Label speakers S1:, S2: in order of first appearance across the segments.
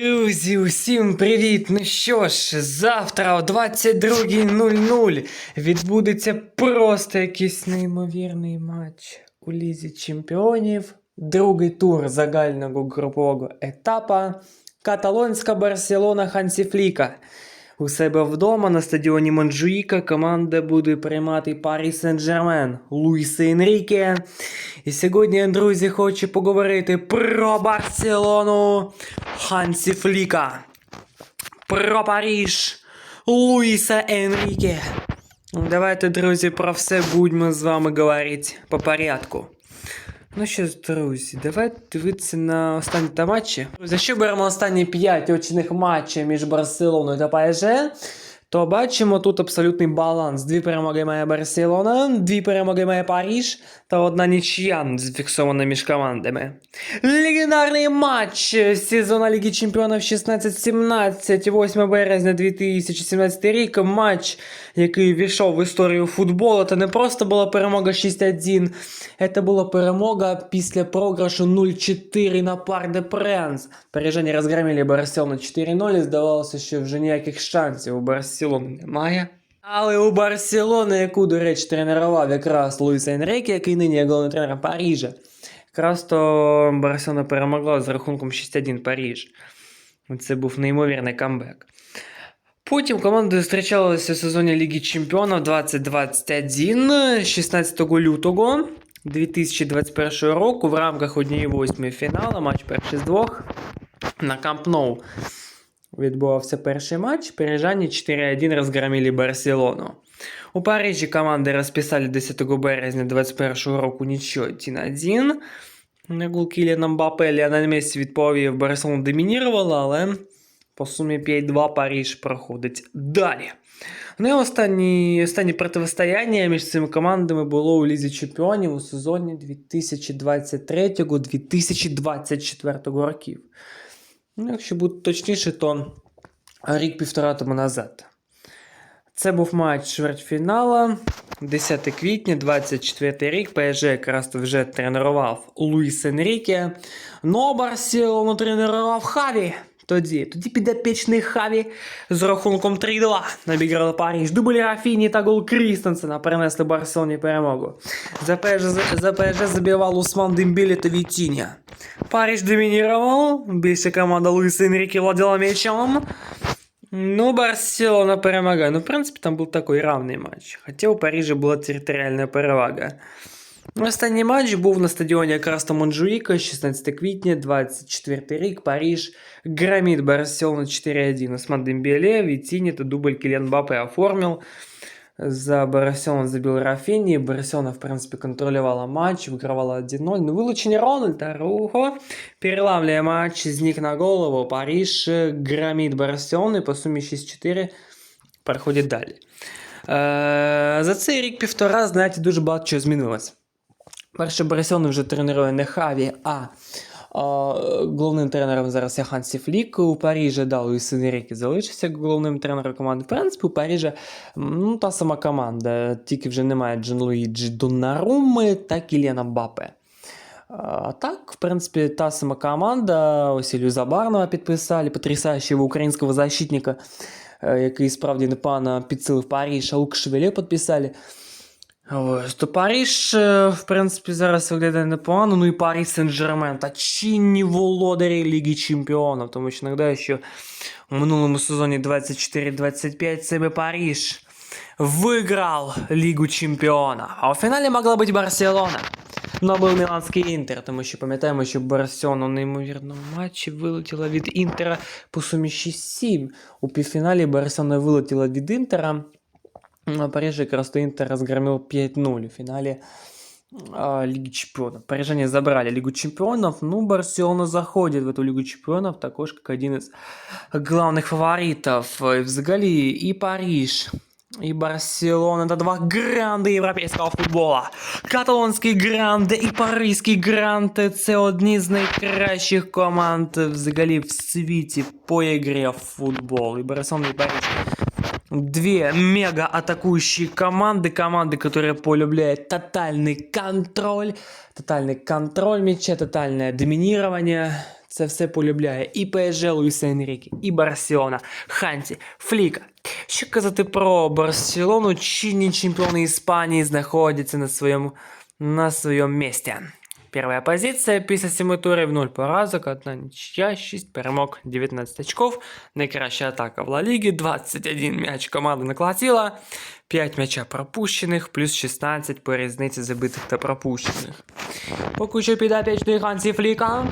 S1: Друзі, усім привіт! Ну що ж, завтра о 22.00 відбудеться просто якийсь неймовірний матч у Лізі Чемпіонів. Другий тур загального групового етапа. Каталонська Барселона Хансіфліка. Фліка. У себе вдома на стадіоні Монжуїка команда буде приймати Парі Сен-Жермен Луїса Енріке. І сьогодні, друзі, хочу поговорити про Барселону Хансі Фліка. Про Паріж Луїса Енріке. Давайте, друзі, про все будемо з вами говорити по порядку. Ну що ж, друзі, давайте дивитися на останні та матчі. Друзі, якщо беремо останні 5 очних матчів між Барселоною та ПСЖ, то бачимо тут абсолютний баланс. Дві перемоги має Барселона, дві перемоги має Паріж та одна нічия зафіксована між командами. Легендарний матч сезону Ліги Чемпіонів 16-17, 8 березня 2017 рік. Матч, який війшов в історію футболу. Це не просто була перемога 6-1, це була перемога після програшу 0-4 на Пар де Пренс. Парижані розгромили Барселону 4-0 і здавалося, що вже ніяких шансів у Барселони немає. Але у Барселони, яку, до речі, тренував якраз Луїс Енрике, який нині є головним тренером Парижа, якраз то Барселона перемогла з рахунком 6-1 Париж. Це був неймовірний камбек. Потім команди зустрічалися у сезоні Ліги Чемпіонів 2021 16 лютого 2021 року в рамках однієї восьмої фіналу, матч перший з двох на Камп Ноу. Відбувався перший матч. Парижані 4-1 розгромили Барселону. У Парижі команди розписали 10 березня 2021 року нічого 1-1. На гол Кіліана Мбаппе Ліонель Мессі відповів, Барселона домінірувала, але по сумі 5-2 Париж проходить далі. Ну і останні, останнє протистояння між цими командами було у Лізі Чемпіонів у сезоні 2023-2024 років. Ну, якщо бути точніше, то рік-півтора тому назад. Це був матч чвертьфінала 10 квітня, 24 рік. ПСЖ якраз вже тренував Луїс Енріке. Но Барселону тренував Хаві. Тоді, тоді підопічний Хаві з рахунком 3-2 набігали Париж. Дубль Рафіні та гол Крістенсена перенесли Барселоні перемогу. За ПСЖ, за ПСЖ забивав Усман Дембілі та Вітіння. Париж домінірував, більше команда Луїса Енріке владіла м'ячом. Ну, Барселона перемагає. Ну, в принципі, там був такий равний матч. Хоча у Парижі була територіальна перевага. Останній матч був на стадіоні якраз то Монжуїка, 16 квітня, 24 рік, Париж, громит Барселона 4-1. Осман Дембеле, Витини, то дубль Килиан Мбаппе оформил. За Барселону забил Рафини. Барселона, в принципе, контролювала матч, выигрывала 1-0. Ну, вылучение Рональда, Рухо. Переламливая матч из них на голову. Париж громит Барселону по сумме 6-4 проходить далі. Е, за цей рік півтора, знаєте, дуже багато чого змінилось. Перше, Барселона вже тренує не Хаві, а, а головним тренером зараз є Хансі Флік. У Парижі да, Луїс Енріке залишився головним тренером команди. В принципі, у Парижі ну, та сама команда, тільки вже немає Джан Луїджі Донаруми та Кіліана Мбаппе. А так, в принципі, та сама команда. Ось Ілью Забарнова підписали, потрясаючого українського защитника, е, який справді непогано підсилив Париж, а Лукашвілі підписали. Ось, то Париж, е, в принципі, зараз виглядає непогано. Ну і Париж Сен-Жермен та чинні володарі Ліги Чемпіонів. Тому що нагадаю, що у минулому сезоні 24-25 саме Париж виграв Лігу Чемпіонів. А у фіналі могла бути Барселона. Ну, був Міланський Інтер, тому що пам'ятаємо, що Барселона у неймовірному матчі вилетіла від Інтера по сумі 6-7. У півфіналі Барселона вилетіла від Інтера. А Париж якраз то Интер разгромил 5-0 в финале а, Лиги Чемпионов. Парижане забрали Лигу Чемпионов, ну, Барселона заходит в эту Лигу Чемпионов, також как один из главных фаворитов. И взагалі и Париж, и Барселона – это два гранди європейського футбола. Каталонський грант і паризький грант – це одні з найкращих команд взагалі в світі по ігрі в футбол. І Барселона, і Париж две мега атакующие команды, команды, которые полюбляют тотальный контроль, тотальный контроль мяча, тотальное доминирование. це все полюбляє. І ПСЖ Луїса Енріке, і Барселона, Ханті, Фліка. Що казати про Барселону, чинні чемпіони Іспанії знаходяться на своєму, на своєму місці. Первая позиція після 7 турів 0 поразок, 1 нічия, 6 перемог, 19 очков. Найкраща атака в Ла Лігі, 21 м'яч команда накладила, 5 м'яча пропущених, плюс 16 по різниці забитих та пропущених. Поки що підопічний Хансі Фліка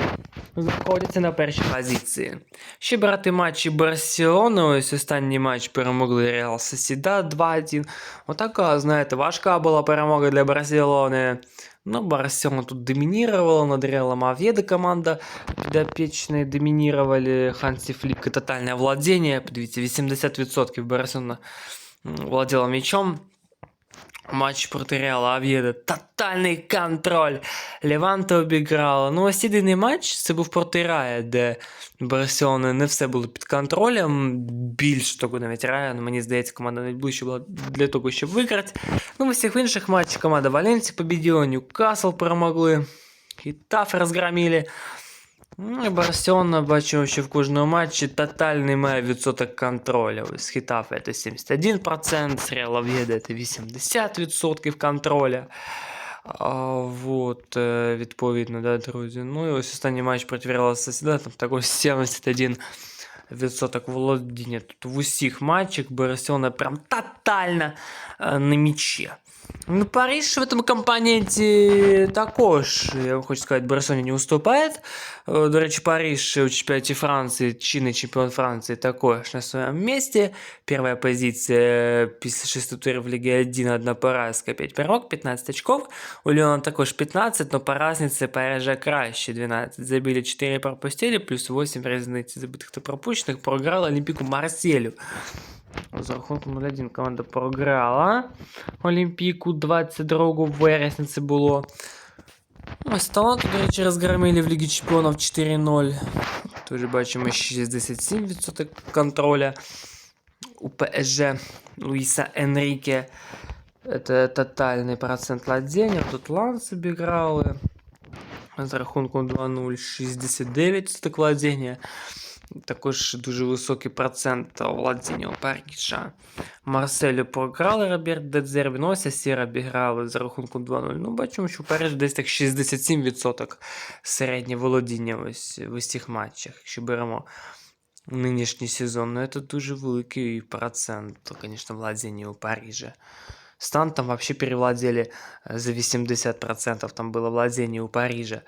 S1: знаходяться на першій позиції. Ще брати матчі Барселони, ось останній матч перемогли Реал Сосіда 2-1. Отака, знаєте, важка була перемога для Барселони. Ну, Барселона тут доминировала над Реалом Авьеда команда подопечные доминировали Ханси Флик и тотальное владение. Подивіться, 80% Барселона владела мячом. Матч проти Реала Ав'єда. Тотальний контроль. Леванта обіграла. Ну, ось єдиний матч це був проти Рая, де Барселона не все було під контролем. Більш того, навіть Рая, ну, мені здається, команда найближче була для того, щоб виграти. Ну, в усіх інших матчах команда Валенсії побіділа, Ньюкасл перемогли. Хітаф розгромили. Ну, і Барселона бачимо, що в кожному матчі тотальний має відсоток контролю. З Хітафа це 71%, з Реал Ов'єда це 80% контроля. А, вот, е, відповідно, да, друзі. Ну і ось останній матч проти Реала Сосіда, там також 71 відсоток володіння. Тут в усіх матчах Барселона прям тотально е, на мячі. Ну, Париж в этом компоненті також, я вам хочу сказати, Барселоні не уступає. Е, До речі, Париж у чемпіонаті Франції, чинний чемпіон Франції також на своєму місці. Перша позиція після 6 турів Ліги 1, одна поразка, 5 перемог, 15 очков. У Леона також 15, але по разниці Парижа краще, 12. Забили 4 пропустили, плюс 8 різниці забитих та пропущених, програли Олімпіку Марселю. З рахунком 0-1 команда програла Олімпійку 22 вересня це було. Ось талант, до речі, розгромили в Лігі Чемпіонів 4-0. Тоже бачимо 67% контроля у ПСЖ Луїса Енріке. Это тотальний процент владения. Тут Ланс обіграли. З рахунком 2-0 69% владения. Також дуже високий процент владіння Парижа. Марселю програли Роберт Дедзербі, ну ось Сіра обіграли за рахунком 2-0. Ну, бачимо, що Париж десь так 67% середнє володіння ось в усіх матчах, якщо беремо нинішній сезон. Ну, це дуже великий процент, звісно, владіння у Парижа. Стан там вообще перевладели за 80%, там было владение у Парижа.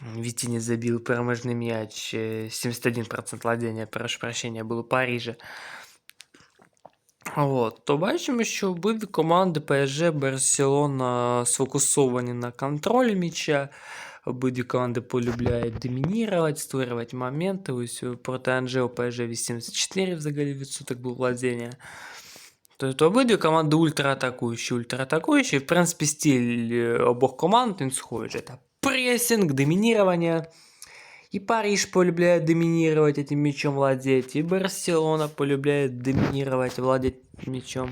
S1: Витини забил переможный мяч, 71% владения, прошу прощения, был у Парижа. От, то бачимо, що обидві команди ПСЖ, Барселона сфокусовані на контролі м'яча. Обидві команди полюбляють домінірувати, створювати моменти. Ось проти Анжео ПСЖ 84 взагалі відсоток був владіння. Тобто обидві команди ультраатакуючі, ультраатакуючі. В принципі, стиль е, обох команд він схожий. Це прессинг, доминирование. И Париж полюбляет доминировать этим мячом владеть, и Барселона полюбляет доминировать, владеть мячом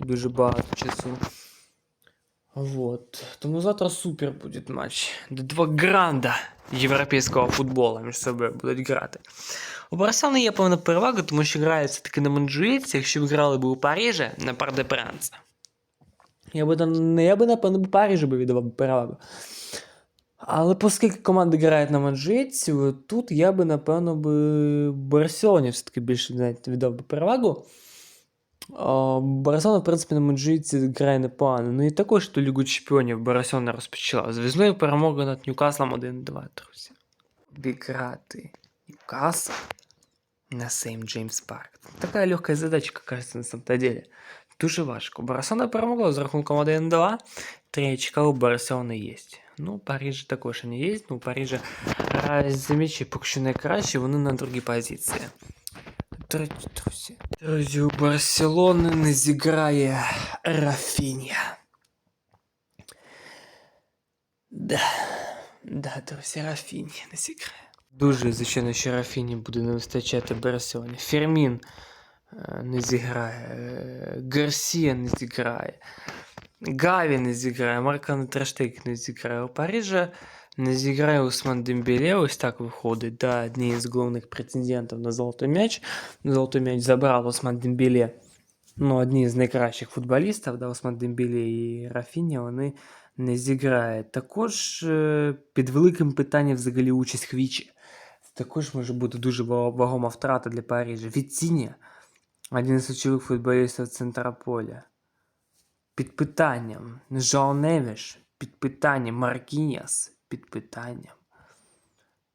S1: дуже багато часу. Вот. Тому завтра супер будет матч. Де два гранда європейського футболу між собою будуть грати. У Барселони є певна перевага, тому що грають все-таки на Монджуїці, якщо б грали б у Парижі на Парде Пранца. Я би, там- я би напевно, б Парижу би віддавав перевагу. Але оскільки команда грає на Маджиці, тут я би, напевно, би Барселоні все-таки більше віддав би перевагу. А, Барселона, в принципі, на Маджиці грає непогано. Ну і також ту Лігу Чемпіонів Барселона розпочала. З візною перемогою над Ньюкаслом 1-2, друзі. Обіграти Ньюкасл на Сейм Джеймс Парк. Така легка задачка, кажется, на самом-то деле. Дуже важко. Барселона перемогла з рахунком 1-2. Три очка у Барселони є. Ну, у Парижі також вони є. Ну, у Парижа грають за м'ячі, поки що найкраще, вони на другій позиції. Друзі, друзі. Друзі, у Барселони не зіграє Рафінія. Да. Да, друзі, Рафінія не зіграє. Дуже, звичайно, що Рафіні буде не вистачати Барселоні. Фермін е, не зіграє, е, Гарсія не зіграє. Гаві не зіграє, Маркан Трештейк не зіграє. У Парижа не зіграє Усман Дембеле, ось так виходить, да, одні з головних претендентів на золотий м'яч. Золотий м'яч забрав Усман Дембеле, ну, одні з найкращих футболістів, да, Усман Дембеле і Рафіня, вони не зіграють. Також е, під великим питанням взагалі участь Хвічі. Також може бути дуже ва- вагома втрата для Парижа. Віціні, один із ключових футболістів центра поля. Під питанням. Жао Невіш під питанням. Маркіняс під питанням.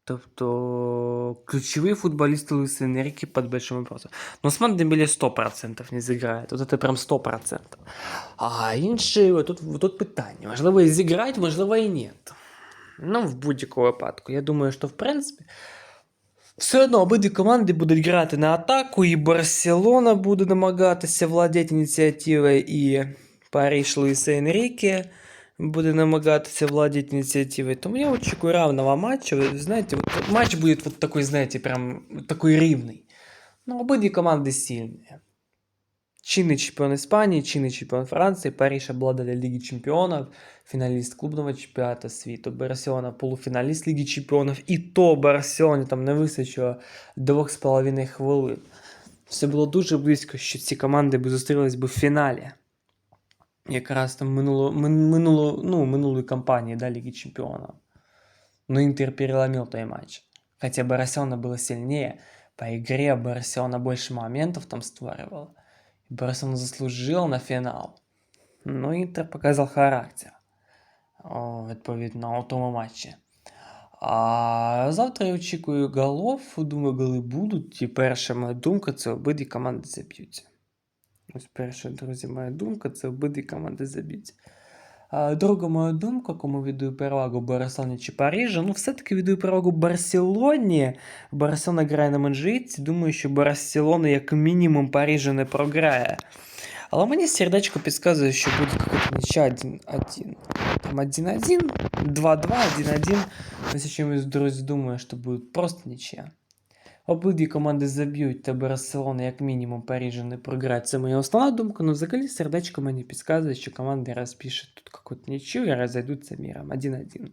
S1: Тобто ключові футболісти Луїса Енрике під большим вопросом. Ну, Осман Дембеле 100% не зіграє. Тут це прям 100%. А інші, тут, тут питання. Можливо, і зіграють, можливо, і ні. Ну, в будь-якому випадку. Я думаю, що в принципі. Все одно обидві команди будуть грати на атаку, і Барселона буде намагатися владіти ініціативою, і Париж Луїса Енріке Буде намагатися владіти ініціативою. Тому я очікую равного матча. Ви знаєте, вот матч буде вот такой, знаєте, прям такой рівний. Ну, обидві команди сильні. Чинный чемпион Испании, чинный чемпион Франции, Париж обладатель Лиги чемпионов, финалист клубного чемпионата світу, Барселона полуфіналіст Ліги Чемпіонів, і то Барселоні там не вистачило 2,5 хвилин. Все було дуже близько, що ці команди б зустрілись би в фіналі. Якраз там минуло, мин- минуло, ну, минулої кампанії да, Ліги Чемпіонів. Но Интер переломил той матч. Хотя Барселона было сильнее, по игре Барселона больше моментов там створювала. Барселона заслужил на фінал. Ну, Інтер показав характер. О, відповідно, у тому матчі. А завтра я очікую голов. Думаю, голи будуть. І перша моя думка це обидві команди заб'ються. Ось перша, друзі, моя думка це обидві команди заб'ються. А друга моя думка, кому віддаю перевагу Барселоні чи Парижу, ну все-таки віддаю перевагу Барселоні. Барселона грає на Манжиці. Думаю, що Барселона як мінімум Парижу не програє. Але мені сердечко підказує, що буде якась нічия 1-1. Там 1-1, 2-2, 1-1. Ось чомусь, друзі, думаю, що буде просто нічия. Обидві команди заб'ють, та Барселона як мінімум Парижу не програє. Це моя основна думка, але взагалі сердечко мені підказує, що команди розпишуть тут якусь нічию і розійдуться міром 1-1.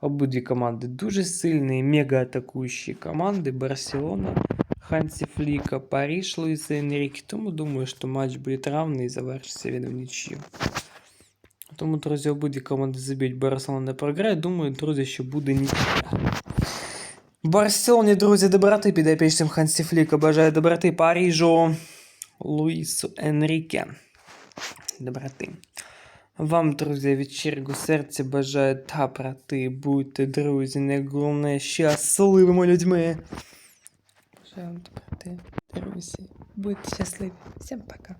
S1: Обидві команди дуже сильні, мега атакуючі команди. Барселона, Хансі Фліка, Париж, Луїса Енріке. Тому думаю, що матч буде равний і завершиться він в нічию. Тому, друзі, обидві команди заб'ють, Барселона не програє. Думаю, друзі, що буде нічия. Барселоні, друзі, доброти підопічним Хансі Фліка. Бажаю доброти Парижу Луїсу Енріке. Доброти. Вам, друзі, від щирого серця бажаю доброти. Будьте, друзі, найголовніше щасливими людьми. Бажаю вам доброти, друзі. Будьте щасливі. Всім пока.